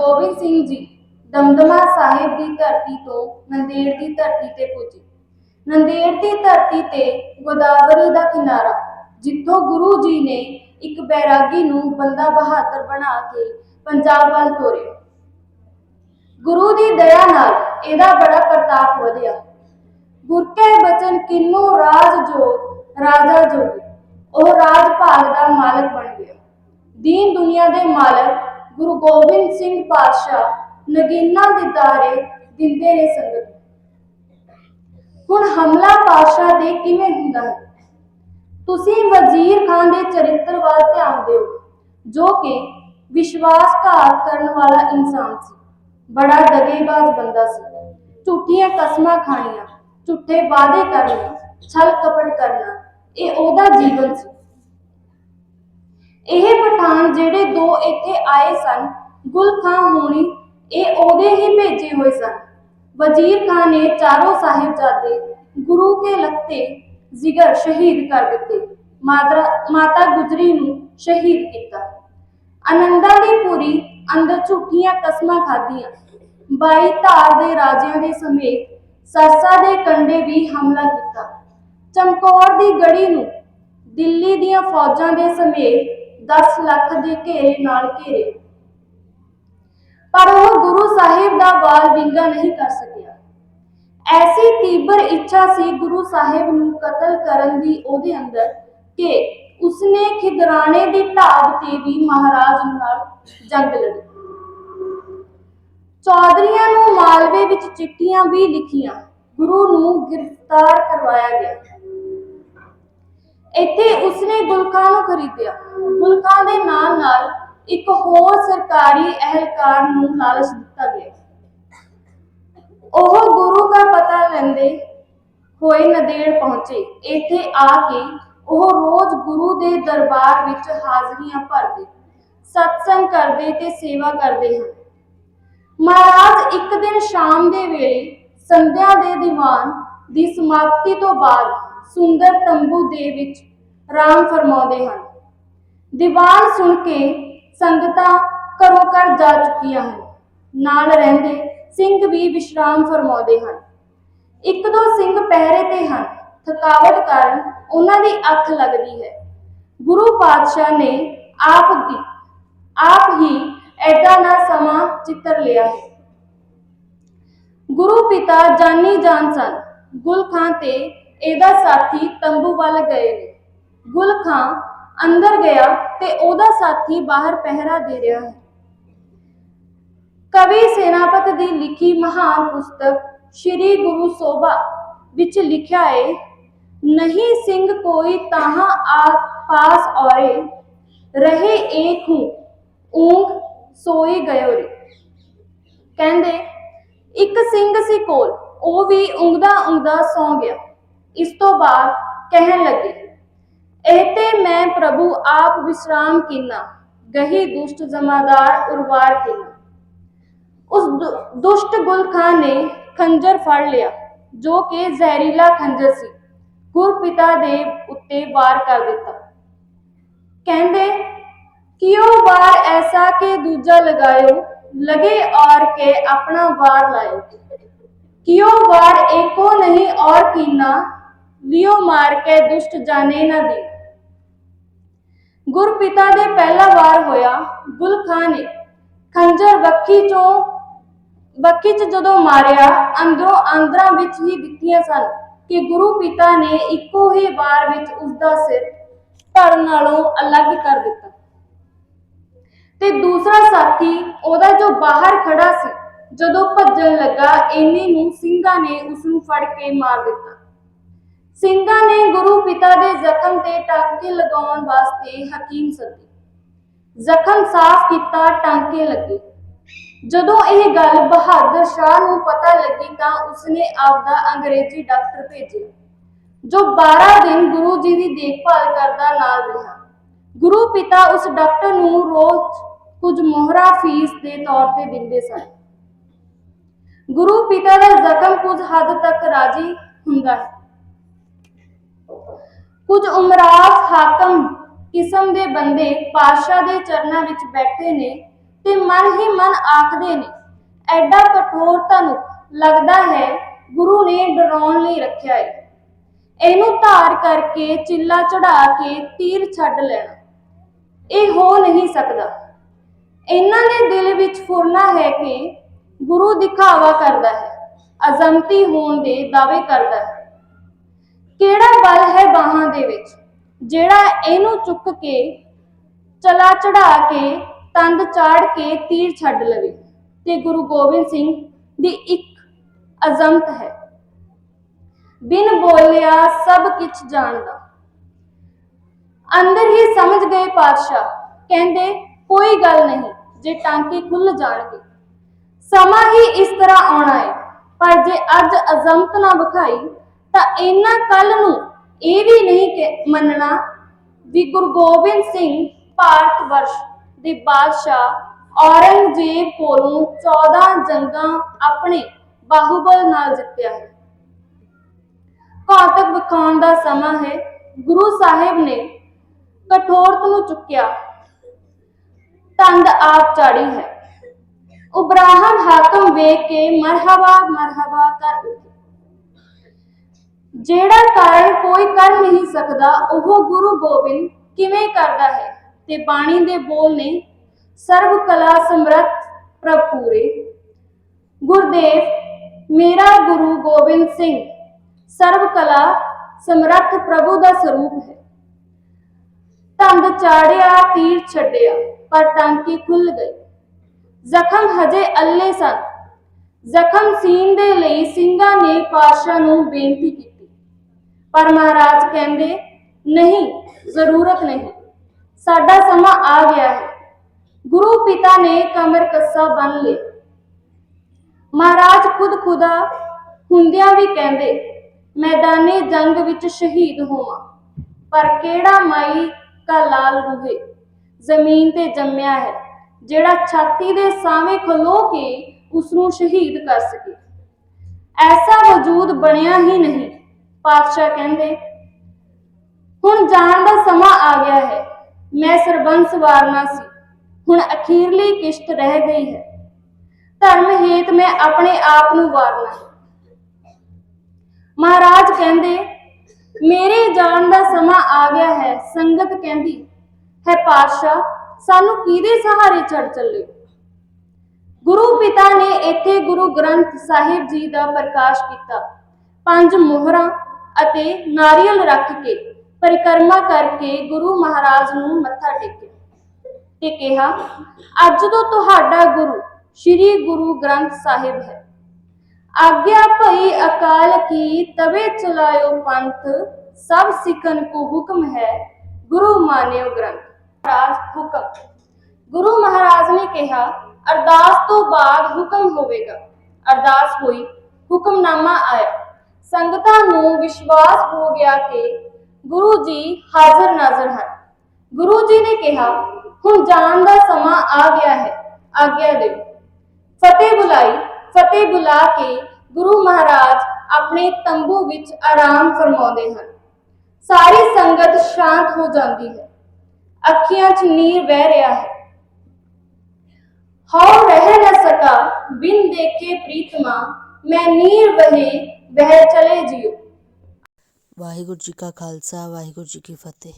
ਗੋਬਿੰਦ ਸਿੰਘ ਜੀ ਦਮਦਮਾ ਸਾਹਿਬ ਦੀ ਧਰਤੀ ਤੋਂ ਨੰਦੇੜ ਦੀ ਧਰਤੀ ਤੇ ਪੁੱਜੇ। ਨੰਦੇੜ ਦੀ ਧਰਤੀ ਤੇ ਗੋਦਾਵਰੀ ਦਾ ਕਿਨਾਰਾ, ਜਿੱਥੋਂ ਗੁਰੂ ਜੀ ਨੇ ਇੱਕ ਬੈਰਾਗੀ ਨੂੰ ਬੰਦਾ ਬਹਾਦਰ ਬਣਾ ਕੇ ਪੰਜਾਬ ਵੱਲ ਤੋਰਿਆ। ਗੁਰੂ ਦੀ ਦਇਆ ਨਾਲ ਇਹਦਾ ਬੜਾ ਪ੍ਰਤਾਪ ਵਧਿਆ। ਗੁਰਕੇ ਬਚਨ ਕਿੰਨੂ ਰਾਜ ਜੋਗ ਰਾਜਾ ਜੋਗੀ, ਉਹ ਰਾਜ ਭਾਗ ਦਾ ਮਾਲਕ ਬਣ ਗਿਆ। ਦੀਨ ਦੁਨੀਆ ਦੇ ਮਾਲਕ ਗੁਰੂ ਗੋਬਿੰਦ ਸਿੰਘ ਪਾਤਸ਼ਾਹ ਨਗੀਨਾ ਦਿਦਾਰੇ ਦਿੰਦੇ ਨੇ ਸੰਗਤ। ਹੁਣ ਹਮਲਾ ਪਾਤਸ਼ਾਹ ਦੇ ਕਿਵੇਂ ਹੁੰਦਾ ਹੈ? ਤੁਸੀਂ ਵਜ਼ੀਰ ਖਾਨ ਦੇ ਚਰਿੱਤਰ ਵੱਲ ਧਿਆਨ ਦਿਓ, ਜੋ ਕਿ ਵਿਸ਼ਵਾਸਘਾਤ ਕਰਨ ਵਾਲਾ ਇਨਸਾਨ ਸੀ। ਬੜਾ ਦਗੇਬਾਜ਼ ਬੰਦਾ ਸੀ। ਝੂਠੀਆਂ ਕਸਮਾਂ ਖਾਣੀਆਂ, ਝੂਠੇ ਵਾਅਦੇ ਕਰਨੇ ਛਲ ਕਪਟ ਕਰਨਾ, ਇਹ ਉਹਦਾ ਜੀਵਨ ਸੀ। ਇਹ ਪਠਾਨ ਜਿਹੜੇ ਦੋ ਇੱਥੇ ਆਏ ਸਨ ਗੁਲ ਖਾਂ ਹੋਣੀ, ਇਹ ਉਹਦੇ ਹੀ ਭੇਜੇ ਹੋਏ ਸਨ। ਵਜ਼ੀਰ ਖਾਨ ਨੇ ਚਾਰੋਂ ਸਾਹਿਬਜ਼ਾਦੇ ਗੁਰੂ ਕੇ ਲੱਤੇ ਜ਼ਿਗਰ ਸ਼ਹੀਦ ਕਰ ਦਿੱਤੇ। ਮਾਤਾ ਗੁਜਰੀ ਨੂੰ ਸ਼ਹੀਦ ਕੀਤਾ। ਆਨੰਦਾਂ ਦੀ ਪੂਰੀ ਅੰਦਰ ਝੂਠੀਆਂ ਕਸਮਾਂ ਖਾਧੀਆਂ। ਬਾਈ ਧਾਰ ਦੇ ਰਾਜਿਆਂ ਦੇ ਸਮੇਤ ਸਰਸਾ ਦੇ ਕੰਡੇ ਵੀ ਹਮਲਾ ਕੀਤਾ। ਚਮਕੌਰ ਦੀ ਗੜੀ ਨੂੰ ਦਿੱਲੀ ਦੀਆਂ ਫੌਜਾਂ ਦੇ ਸਮੇਤ 10 ਲੱਖ ਦੇ ਘੇਰੇ ਨਾਲ ਘੇਰੇ। ਪਰ ਉਹ ਗੁਰੂ ਸਾਹਿਬ ਦਾ ਵਾਲ ਵਿੰਗਾ ਨਹੀਂ ਕਰ ਸਕਿਆ। ਐਸੀ ਤੀਬਰ ਇੱਛਾ ਸੀ ਗੁਰੂ ਸਾਹਿਬ ਨੂੰ ਕਤਲ ਕਰਨ ਦੀ ਉਹਦੇ ਅੰਦਰ ਕਿ ਉਸਨੇ ਖਿਦਰਾਣੇ ਦੀ ਢਾਬ ਤੇ ਵੀ ਮਹਾਰਾਜ ਨਾਲ ਜੰਗ ਲੜੀ। ਚੌਧਰੀਆਂ ਨੂੰ ਮਾਲਵੇ ਵਿੱਚ ਚਿੱਠੀਆਂ ਵੀ ਲਿਖੀਆਂ। ਗੁਰੂ ਨੂੰ ਗ੍ਰਿਫਤਾਰ ਕਰਵਾਇਆ ਗਿਆ। ਇੱਥੇ ਉਸਨੇ ਗੁਲਖਾਂ ਨੂੰ ਖਰੀਦਿਆ। ਗੁਲਖਾਂ ਦੇ ਨਾਲ ਨਾਲ ਇੱਕ ਹੋਰ ਸਰਕਾਰੀ ਅਹਿਲਕਾਰ ਨੂੰ ਲਾਲਚ ਦਿੱਤਾ ਗਿਆ। ਉਹ ਗੁਰੂ ਦਾ ਪਤਾ ਲੈਂਦੇ ਹੋਏ ਨਦੇੜ ਪਹੁੰਚੇ। ਇੱਥੇ ਆ ਕੇ ਉਹ ਰੋਜ਼ ਗੁਰੂ ਦੇ ਦਰਬਾਰ ਵਿੱਚ ਹਾਜ਼ਰੀਆਂ ਭਰਦੇ, ਸਤਸੰਗ ਕਰਦੇ ਤੇ ਸੇਵਾ ਕਰਦੇ ਹਨ। ਮਹਾਰਾਜ ਇੱਕ ਦਿਨ ਸ਼ਾਮ ਦੇ ਵੇਲੇ ਸੰਧਿਆ ਦੇ ਦੀਵਾਨ ਦੀ ਸਮਾਪਤੀ ਤੋਂ ਬਾਅਦ ਸੁੰਦਰ ਤੰਬੂ ਦੇ ਵਿੱਚ ਆਰਾਮ ਫਰਮਾਉਂਦੇ ਹਨ। ਦੀਵਾਨ ਸੁਣ ਕੇ ਸੰਗਤਾਂ ਘਰੋਂ ਘਰ ਜਾ ਚੁੱਕੀਆਂ ਹਨ। ਨਾਲ ਰਹਿੰਦੇ ਸਿੰਘ ਵੀ ਵਿਸ਼ਰਾਮ ਫਰਮਾਉਂਦੇ ਹਨ। ਇੱਕ ਦੋ ਸਿੰਘ ਪਹਿਰੇ ਤੇ ਹਨ। ਥਕਾਵਟ ਕਾਰਨ ਉਹਨਾਂ ਦੀ ਅੱਖ ਲੱਗਦੀ ਹੈ। ਗੁਰੂ ਪਾਤਸ਼ਾਹ ਨੇ ਆਪ ਦੀ, ਆਪ ਹੀ ਐਡਾ ਨਾ ਸਮਾਂ ਚਿੱਤਰ ਲਿਆ ਹੈ। ਗੁਰੂ ਪਿਤਾ ਜਾਨੀ ਜਾਨ ਸਨ। ਗੁਲ ਖਾਂ ਤੇ ਇਹਦਾ ਸਾਥੀ ਤੰਬੂ ਵੱਲ ਗਏ ਨੇ। ਗੁਲ ਖਾਂ ਅੰਦਰ ਗਿਆ ਤੇ ਉਹਦਾ ਸਾਥੀ ਬਾਹਰ ਪਹਿਰਾ ਦੇ ਰਿਹਾ ਹੈ। ਕਵੀ ਸੈਨਾਪਤ ਦੀ ਲਿਖੀ ਮਹਾਨ ਪੁਸਤਕ ਸ੍ਰੀ ਗੁਰੂ ਸੋਭਾ ਵਿੱਚ ਲਿਖਿਆ ਏ, ਨਹੀਂ ਸਿੰਘ ਕੋਈ ਤਾਹਾਂ ਆ ਪਾਸ ਔਰੇ, ਰਹੇ ਏਕ ਹੂੰ ਊਂਘ ਸੋਈ ਗਇਓ ਰੇ ਕਹਿੰਦੇ, ਇੱਕ ਸਿੰਘ ਸੀ ਕੋਲ, ਉਹ ਵੀ ਉਂਗਦਾ ਉਂਗਦਾ ਸੌ ਗਿਆ। ਇਸ ਤੋਂ ਬਾਅਦ ਕਹਿਣ ਲੱਗੇ ਇਹ ਤੇ ਮੈਂ ਪ੍ਰਭੂ ਆਪ ਵਿਸ਼ਰਾਮ ਕੀਨਾ ਗਹੀ ਦੁਸ਼ਟ ਜਮਾਦਾਰ ਉਰਵਾਰ ਕੀਨਾ ਉਸ ਦੁ- ਦੁਸ਼ਟ ਗੁਲ ਖਾਨ ਨੇ ਖੰਜਰ ਫੜ ਲਿਆ ਜੋ ਕਿ ਜ਼ਹਿਰੀਲਾ ਖੰਜਰ ਸੀ ਗੁਰ ਪਿਤਾ ਦੇ ਉੱਤੇ ਵਾਰ ਕਰ ਦਿੱਤਾ ਕਹਿੰਦੇ ਕਿਉ ਵਾਰ ਐਸਾ ਕਿ ਦੂਜਾ ਲਗਾਇਓ ਲਗੇ ਔਰ ਕੇ ਆਪਣਾ ਵਾਰ ਲਾਇਓ ਕਿਉ ਵਾਰ ਏਕੋ ਨਹੀਂ ਔਰ ਕੀਨਾ ਲਿਓ ਮਾਰ ਕੇ ਦੁਸ਼ਟ ਜਾਣੇ ਨਾ ਦੇ। ਗੁਰਪਿਤਾ ਦੇ ਪਹਿਲਾ ਵਾਰ ਹੋਇਆ ਗੁਲ ਖਾਨ ਨੇ ਖੰਜਰ ਵੱਖੀ ਚੋਂ, ਵੱਖੀ ਚ ਜਦੋਂ ਮਾਰਿਆ, ਅੰਦਰੋਂ ਆਂਦਰਾਂ ਵਿੱਚ ਹੀ ਦਿੱਤੀਆਂ ਸਨ ਕਿ ਗੁਰੂ ਪਿਤਾ ਨੇ ਇੱਕੋ ਹੀ ਵਾਰ ਵਿੱਚ ਉਸ ਦਾ ਸਿਰ ਧੜ ਨਾਲੋਂ ਅਲੱਗ ਕਰ ਦਿੱਤਾ। ਤੇ ਦੂਸਰਾ ਸਾਥੀ ਉਹਦਾ ਜੋ ਬਾਹਰ ਖੜਾ ਸੀ, ਜਦੋਂ ਭੱਜਣ ਲੱਗਾ, ਇੰਨੇ ਨੂੰ ਸਿੰਘਾਂ ਨੇ ਉਸ ਨੂੰ ਫੜ ਕੇ ਮਾਰ ਦਿੱਤਾ। ਸਿੰਘਾਂ ਨੇ ਗੁਰੂ ਪਿਤਾ ਦੇ ਜ਼ਖਮ ਤੇ ਟਾਂਕੇ ਲਗਾਉਣ ਵਾਸਤੇ ਹਕੀਮ ਸੱਦੇ। ਜ਼ਖਮ ਸਾਫ਼ ਕੀਤਾ, ਟਾਂਕੇ ਲੱਗੇ। ਜਦੋਂ ਇਹ ਗੱਲ ਬਹਾਦਰ ਸ਼ਾਹ ਨੂੰ ਪਤਾ ਲੱਗੀ ਤਾਂ ਉਸਨੇ ਆਪਦਾ ਅੰਗਰੇਜ਼ੀ ਡਾਕਟਰ ਭੇਜਿਆ, ਜੋ 12 ਦਿਨ ਗੁਰੂ ਜੀ ਦੀ ਦੇਖਭਾਲ ਕਰਦਾ ਨਾਲ ਰਿਹਾ। ਗੁਰੂ ਪਿਤਾ ਉਸ ਡਾਕਟਰ ਨੂੰ ਰੋਜ਼ ਕੁਝ ਮੋਹਰਾ ਫੀਸ ਦੇ ਤੌਰ ਤੇ ਦਿੰਦੇ ਸਨ। ਗੁਰੂ ਪਿਤਾ ਦਾ ਜ਼ਖਮ ਕੁਝ ਹੱਦ ਤੱਕ ਰਾਜੀ ਹੁੰਦਾ ਹੈ। ਕੁਝ ਉਮਰਾਸ ਹਾਕਮ ਕਿਸਮ ਦੇ ਬੰਦੇ ਪਾਸ਼ਾ ਦੇ ਚਰਨਾਂ ਵਿੱਚ ਬੈਠੇ ਨੇ ਤੇ ਮਨ ਹੀ ਮਨ ਆਖਦੇ ਨੇ, ਐਡਾ ਕਠੋਰ ਤਨੁ ਲੱਗਦਾ ਹੈ, ਗੁਰੂ ਨੇ ਡਰਾਉਣ ਲਈ ਰੱਖਿਆ ਹੈ ਇਹਨੂੰ ਧਾਰ ਕਰਕੇ ਚਿੱਲਾ ਚੜਾ ਕੇ ਤੀਰ ਛੱਡ ਲੈਣਾ। ਇਹ ਹੋ ਨਹੀਂ ਸਕਦਾ। ਇਹਨਾਂ ਦੇ ਦਿਲ ਵਿੱਚ ਫੁਰਨਾ ਹੈ ਕਿ ਗੁਰੂ ਦਿਖਾਵਾ ਕਰਦਾ ਹੈ ਅਜ਼ਮਤੀ ਹੋਣ ਦੇ ਦਾਅਵੇ ਕਰਦਾ ਹੈ। ਕਿਹੜਾ ਬਲ ਹੈ ਬਾਹਾਂ ਦੇ ਵਿੱਚ? ਜਿਹੜਾ ਇਹਨੂੰ ਚੁੱਕ ਕੇ, ਚਲਾ ਚੜਾ ਕੇ, ਤੰਦ ਚਾੜ ਕੇ ਤੀਰ ਛੱਡ ਲਵੇ। ਤੇ ਗੁਰੂ ਗੋਬਿੰਦ ਸਿੰਘ ਦੀ ਇੱਕ ਅਜ਼ਮਤ ਹੈ। ਬਿਨ ਬੋਲਿਆ ਸਭ ਕੁਝ ਜਾਣਦਾ। ਅੰਦਰ ਹੀ ਸਮਝ ਗਏ ਪਾਤਸ਼ਾਹ। ਕਹਿੰਦੇ, ਕੋਈ ਗੱਲ ਨਹੀਂ, ਜੇ ਟਾਂਕੇ ਖੁੱਲ ਜਾਣਗੇ। ਸਮਾਂ ਹੀ ਇਸ ਤਰ੍ਹਾਂ ਆਉਣਾ ਹੈ। ਪਰ ਜੇ ਅੱਜ ਅਜ਼ਮਤ ਨਾ ਵਿਖਾਈ ਤਾਂ ਇਹਨਾਂ ਕੱਲ ਨੂੰ ਇਹ ਵੀ ਨਹੀਂ ਮੰਨਣਾ ਵੀ ਗੁਰੂ ਗੋਬਿੰਦ ਸਿੰਘ ਭਾਰਤ ਵਰਸ਼ ਦੇ ਬਾਦਸ਼ਾਹ ਔਰੰਗਜ਼ੇਬ ਕੋਲੋਂ 14 ਜੰਗਾਂ ਆਪਣੇ ਬਾਹੂਬਲ ਨਾਲ ਜਿੱਤਿਆ ਹੈ। ਘਾਤਕ ਵਿਖਾਉਣ ਦਾ ਸਮਾਂ ਹੈ। ਗੁਰੂ ਸਾਹਿਬ ਨੇ ਕਠੋਰਤ ਨੂੰ ਚੁੱਕਿਆ। ਤੰਦ ਆਪ ਚਾੜੀ ਹੈ। ਉਬਰਾਹਮ ਹਾਕਮ ਵੇਖ ਕੇ ਮਰਹਬਾ ਮਰਹਬਾ ਕਰ ਉੱਠੇ ਜਿਹੜਾ ਕਾਰਨ ਕੋਈ ਕਰ ਨਹੀਂ ਸਕਦਾ, ਉਹ ਗੁਰੂ ਗੋਬਿੰਦ ਕਿਵੇਂ ਕਰਦਾ ਹੈ? ਤੇ ਬਾਣੀ ਦੇ ਬੋਲ ਨੇ ਸਰਬ ਕਲਾ ਸਮਰੱਥ ਪ੍ਰਭ ਪੂਰੇ। ਗੁਰਦੇਵ, ਮੇਰਾ ਗੁਰੂ ਗੋਬਿੰਦ ਸਿੰਘ ਸਰਬ ਕਲਾ ਸਮਰੱਥ ਪ੍ਰਭੂ ਦਾ ਸਰੂਪ ਹੈ। ਤੰਦ ਚਾੜਿਆ, ਤੀਰ ਛੱਡਿਆ, ਪਰ ਟਾਂਕੇ ਖੁੱਲ ਗਏ। ਜ਼ਖਮ ਹਜੇ ਅੱਲੇ ਸਨ। ਜ਼ਖਮ ਸੀਨ ਦੇ ਲਈ ਸਿੰਘਾਂ ਨੇ ਪਾਤਸ਼ਾਹ ਨੂੰ ਬੇਨਤੀ ਕੀਤੀ। ਪਰ ਮਹਾਰਾਜ ਕਹਿੰਦੇ, ਨਹੀਂ, ਜ਼ਰੂਰਤ ਨਹੀਂ। ਸਾਡਾ ਸਮਾਂ ਆ ਗਿਆ ਹੈ। ਗੁਰੂ ਪਿਤਾ ਨੇ ਕਮਰ ਕੱਸਾ ਬੰਨ ਲਿਆ। ਮਹਾਰਾਜ ਖੁਦ ਖੁਦਾ ਹੁੰਦਿਆਂ ਵੀ ਕਹਿੰਦੇ, ਮੈਦਾਨੇ ਜੰਗ ਵਿੱਚ ਸ਼ਹੀਦ ਹੋਵਾਂ। ਪਰ ਕਿਹੜਾ ਮਾਈ ਕਾ ਲਾਲ ਰੂਹੇ? ਜ਼ਮੀਨ ਤੇ ਜੰਮਿਆ ਹੈ। ਜਿਹੜਾ ਛਾਤੀ ਦੇ ਸਾਵੇਂ ਖਲੋ ਕੇ ਉਸ ਨੂੰ ਸ਼ਹੀਦ ਕਰ ਸਕੇ। ਐਸਾ ਵਜੂਦ ਬਣਿਆ ਹੀ ਨਹੀਂ। ਪਾਤਸ਼ਾਹ ਕਹਿੰਦੇ, ਹੁਣ ਜਾਣ ਦਾ ਸਮਾਂ ਆ ਗਿਆ ਹੈ। ਮੈਂ ਸਰਬੰਸ ਵਾਰਨਾ ਸੀ। ਹੁਣ ਅਖੀਰਲੀ ਕਿਸ਼ਤ ਰਹਿ ਗਈ ਹੈ। ਧਰਮ ਹੇਤ ਮੈਂ ਆਪਣੇ ਆਪ ਨੂੰ ਵਾਰਨਾ ਮਹਾਰਾਜ ਕਹਿੰਦੇ, ਮੇਰੇ ਜਾਣ ਦਾ ਸਮਾਂ ਆ ਗਿਆ ਹੈ। ਸੰਗਤ ਕਹਿੰਦੀ, ਹੈ ਪਾਤਸ਼ਾਹ, ਸਾਨੂੰ ਕਿਹਦੇ ਸਹਾਰੇ ਚੜ ਚੱਲੇ? ਗੁਰੂ ਪਿਤਾ ਨੇ ਇੱਥੇ ਗੁਰੂ ਗ੍ਰੰਥ ਸਾਹਿਬ ਜੀ ਦਾ ਪ੍ਰਕਾਸ਼ ਕੀਤਾ। ਪੰਜ ਮੋਹਰਾਂ ਅਤੇ ਨਾਰੀਅਲ ਰੱਖ ਕੇ ਪਰਿਕਰਮਾ ਕਰਕੇ ਗੁਰੂ ਮਹਾਰਾਜ ਨੂੰ ਮੱਥਾ ਟੇਕਿਆ ਤੇ ਕਿਹਾ, ਅੱਜ ਤੋਂ ਤੁਹਾਡਾ ਗੁਰੂ ਸ੍ਰੀ ਗੁਰੂ ਗ੍ਰੰਥ ਸਾਹਿਬ ਹੈ। ਆਗਿਆ ਭਈ ਅਕਾਲ ਕੀ, ਤਵੇ ਚਲਾਇਓ ਪੰਥ, ਸਭ ਸਿੱਖਨ ਕੋ ਹੁਕਮ ਹੈ, ਗੁਰੂ ਮਾਨਿਓ ਗ੍ਰੰਥ। ਰਾਜ ਹੁਕਮ। ਗੁਰੂ ਮਹਾਰਾਜ ਨੇ ਕਿਹਾ, ਅਰਦਾਸ ਤੋਂ ਬਾਅਦ ਹੁਕਮ ਹੋਵੇਗਾ। ਅਰਦਾਸ ਹੋਈ, ਹੁਕਮਨਾਮਾ ਆਇਆ। ਸੰਗਤਾਂ ਨੂੰ ਵਿਸ਼ਵਾਸ ਹੋ ਗਿਆ ਕਿ ਗੁਰੂ ਜੀ ਹਾਜ਼ਰ ਨਾਜ਼ਰ ਹਨ। ਗੁਰੂ ਜੀ ਨੇ ਕਿਹਾ, ਹੁਣ ਜਾਣ ਦਾ ਸਮਾਂ ਆ ਗਿਆ ਹੈ। ਆਗਿਆ ਦਿਓ। ਫਤਿਹ ਬੁਲਾਈ, ਫਤਿਹ ਬੁਲਾ ਕੇ ਗੁਰੂ ਮਹਾਰਾਜ ਆਪਣੇ ਤੰਬੂ ਵਿੱਚ ਆਰਾਮ ਫਰਮਾਉਂਦੇ ਹਨ। ਸਾਰੀ ਸੰਗਤ ਸ਼ਾਂਤ ਹੋ ਜਾਂਦੀ ਹੈ। ਅੱਖੀਆਂ 'ਚ ਨੀਰ ਵਹਿ ਰਿਹਾ ਹੈ। ਹਉ ਰਹਿ ਨਾ ਸਕਾ, ਬਿਨ ਦੇਖੇ ਪ੍ਰੀਤਮਾ, ਮੈਂ ਨੀਰ ਵਹੇ ਬਹਿ ਚਲੇ ਜਿਉ ਵਾਹਿਗੁਰੂ ਜੀ ਕਾ ਖਾਲਸਾ ਵਾਹਿਗੁਰੂ ਜੀ ਕੀ ਫਤਿਹ।